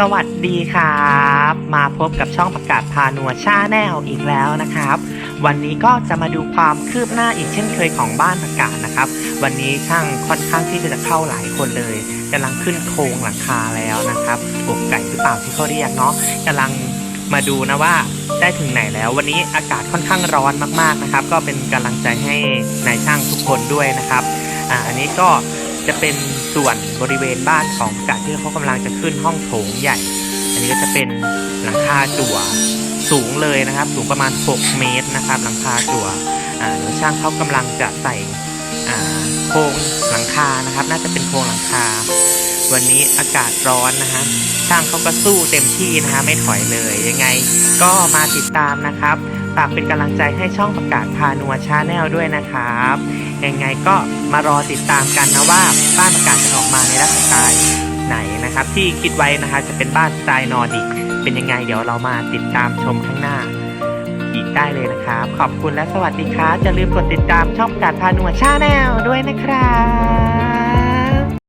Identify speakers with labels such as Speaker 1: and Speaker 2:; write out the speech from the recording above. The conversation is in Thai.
Speaker 1: สวัสดีครับ มาพบกับช่องประกาศพานัวชาแนลอีกแล้วนะครับ วันนี้ก็จะมาดูความคืบหน้าอีกเช่นเคยของบ้านประกาศนะครับ วันนี้ช่างค่อนข้างที่จะเข้าหลายคนเลยกำลังขึ้นโครงหลังคาแล้วนะครับอกไก่หรือเปล่าที่เขาเรียกเนาะกำลังมาดูนะว่าได้ถึงไหนแล้ว วันนี้อากาศค่อนข้างร้อนมากๆนะครับ ก็เป็นกำลังใจให้นายช่างทุกคนด้วยนะครับอ่าอันนี้ก็ จะเป็นส่วนบริเวณบ้านของกาที่เขากำลังจะขึ้นห้องโถงใหญ่ อันนี้ก็จะเป็นหลังคาจั่วสูงเลยนะครับ สูงประมาณ 6 เมตรนะครับ หลังคาจั่วอ่าเดี๋ยวช่างเขากำลังจะใส่อ่าโครงหลังคานะครับ น่าจะเป็นโครงหลังคา วันนี้อากาศร้อนนะฮะช่างเขาก็สู้เต็มที่นะฮะไม่ถอยเลยยังไง ก็มาติดตามนะครับ ฝากเป็นกำลังใจให้ช่องประกาศพานัวชาแนลด้วยนะครับ ยังไงก็มารอติดตามกันนะว่าบ้านประกาศจะออกมาในลักษณะสไตล์ไหนนะครับ ที่คิดไว้นะคะจะเป็นบ้านสไตล์นอร์ดิกเป็นยังไงเดี๋ยวเรามาติดตามชมข้างหน้า อีกได้เลยนะครับ ขอบคุณและสวัสดีครับอย่าลืมกดติดตามช่องประกาศพานัวชาแนลด้วยนะครับ